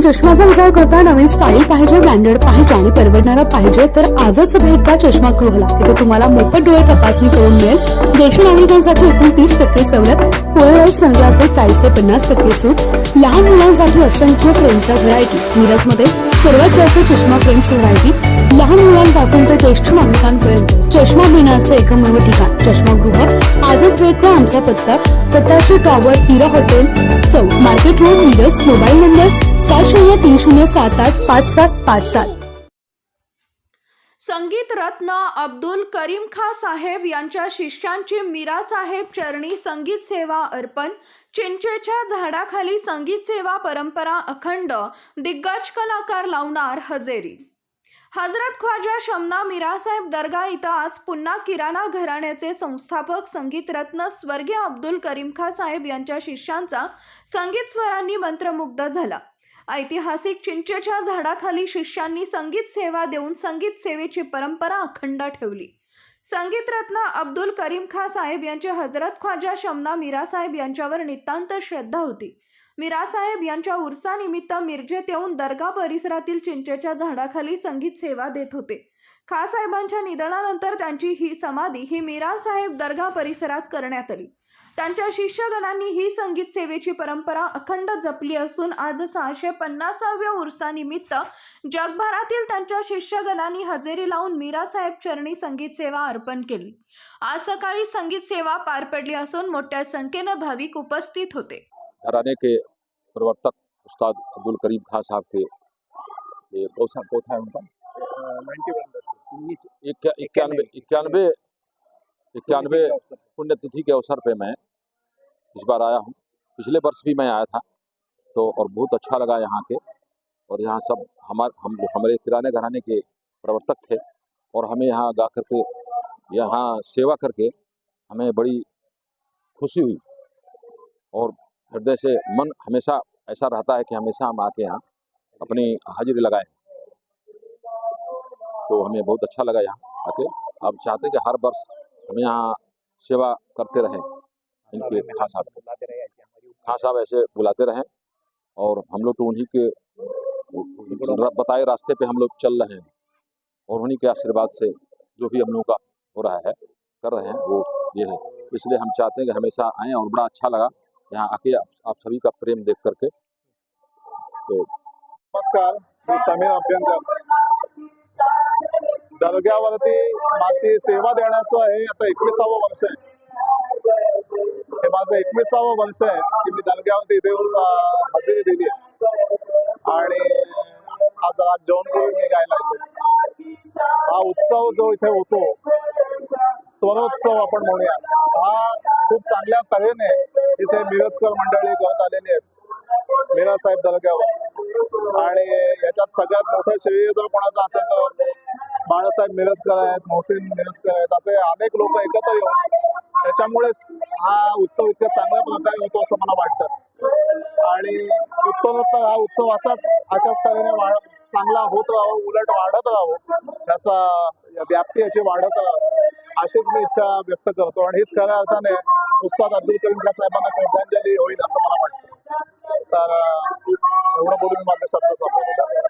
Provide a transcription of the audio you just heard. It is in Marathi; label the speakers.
Speaker 1: चष्म्याचा विचार करता नवीन स्टाईल पाहिजे ब्रँडेड पाहिजे आणि परवडणारा पाहिजे तर आजच भेट द्या चष्मा गृहला इथे तुम्हाला मोफत डोळे तपासणी करून मिळेल. देशी नागरिकांसाठी एकूण तीस टक्के सवलत पोलराईज संघाचे चाळीस ते पन्नास टक्के सूट लहान मुलांसाठी असंख्य फ्रेमच्या व्हरायटी मिरजमध्ये सर्वात जास्त चष्मा फ्रेम्स व्हरायटी लहान मुलांपासून ते ज्येष्ठ नागरिकांपर्यंत चष्मा मिळण्याचं एकमेव ठिकाण चष्मागृह. आजच भेट द्या आमचा पत्ता सत्ताशे टॉवर हिरा हॉटेल चौक. Market road Miraj mobile number सात शून्य तीन शून्य सात आठ पाच सात पाच सात.
Speaker 2: संगीत रत्न अब्दुल करीम खा साहेब यांच्या शिष्यांची मीरा साहेब चरणी संगीत सेवा अर्पण. चिंचेच्या झाडाखाली संगीत सेवा परंपरा अखंड. दिग्गज कलाकार लावणार हजेरी. हजरत ख्वाजा शमना मिरासाहेब दर्गा इथं आज पुन्हा किराणा घराण्याचे संस्थापक संगीतरत्न स्वर्गीय अब्दुल करीम खा साहेब यांच्या शिष्यांचा संगीत स्वरांनी मंत्रमुग्ध झाला. ऐतिहासिक चिंचेच्या झाडाखाली शिष्यांनी संगीत सेवा देऊन संगीत सेवेची परंपरा अखंड ठेवली. संगीतरत्न अब्दुल करीम खा साहेब यांचे हजरत ख्वाजा शमना मीरा साहेब यांच्यावर नितांत श्रद्धा होती. मीरासाहेब यांच्या उर्सानिमित्त मिरजेत येऊन दर्गा परिसरातील चिंचेच्या झाडाखाली संगीत सेवा देत होते. खासाहेबांच्या निधनानंतर त्यांची ही समाधी ही मीरासाहेब दर्गा परिसरात करण्यात आली. त्यांच्या शिष्यगणांनी ही संगीत सेवेची परंपरा अखंड जपली असून आज सहाशे पन्नासाव्या उर्सानिमित्त जगभरातील त्यांच्या शिष्यगणांनी हजेरी लावून मीरासाहेब चरणी संगीत सेवा अर्पण केली. आज सकाळी संगीत सेवा पार पडली असून मोठ्या संख्येनं भाविक उपस्थित होते.
Speaker 3: घराने के प्रवर्तक उस्ताद अब्दुल करीम खान साहब के ये कौन सा कौन था उनका। इक्यानवे इक्यानवे इक्यानवे पुण्यतिथि के अवसर पे मैं इस बार आया हूँ। पिछले वर्ष भी मैं आया था तो और बहुत अच्छा लगा यहाँ के। और यहाँ सब हमार हम हमारे किराने घराने के प्रवर्तक थे और हमें यहाँ गा करके यहाँ सेवा करके हमें बड़ी खुशी हुई। और हृदय से मन हमेशा ऐसा रहता है कि हमेशा हम आके यहाँ अपनी हाजिरी लगाएँ। तो हमें बहुत अच्छा लगा यहाँ आके। अब चाहते हैं कि हर वर्ष हम यहाँ सेवा करते रहें, इनके खास साहब खास साहब ऐसे बुलाते रहें और हम लोग तो उन्हीं के बताए रास्ते पे हम लोग चल रहे हैं और उन्हीं के आशीर्वाद से जो भी हम लोगों का हो रहा है, कर रहे हैं, वो ये है। इसलिए हम चाहते हैं कि हमेशा आएँ और बड़ा अच्छा लगा। यहाँ आके आप, आप सभी का प्रेम देख करके। तो
Speaker 4: नमस्कार मी समीर अभ्यंकर। दर्ग्यावरती माझी सेवा देण्याचं हे आता एकविसावं वर्ष आहे. हे माझं एकविसावं वर्ष आहे की मी दर्ग्यावरती इथे येऊन हजेरी दिली आहे. आणि आज आज जेवण करून मी गायला येतो हा उत्सव जो इथे होतो स्वरोत्सव आपण म्हणूया. हा खूप चांगल्या तऱ्हेने इथे मिरजकर मंडळी गवत आलेली आहेत. मीरा साहेब आणि याच्यात सगळ्यात मोठं श्रेय जर कोणाचं असेल तर बाळासाहेब मिरजकर आहेत मोहसिन मिरजकर आहेत असे अनेक लोक एकत्र येऊन त्याच्यामुळेच हा उत्सव इतक्या चांगल्या प्रकारे होतो असं मला वाटतं. आणि उत्तरोत्तर हा उत्सव असाच अशाच तऱ्हेने वाढ चांगला होत राहावं उलट वाढत राहावं त्याचा व्याप्ती याची वाढत राहावं अशीच मी इच्छा व्यक्त करतो. आणि हीच खऱ्या अर्थाने उस्ताद अब्दुल करीम खान साहेबांना श्रद्धांजली होईल असं मला वाटतं. तर एवढं बोलून माझा शब्द संपवतो.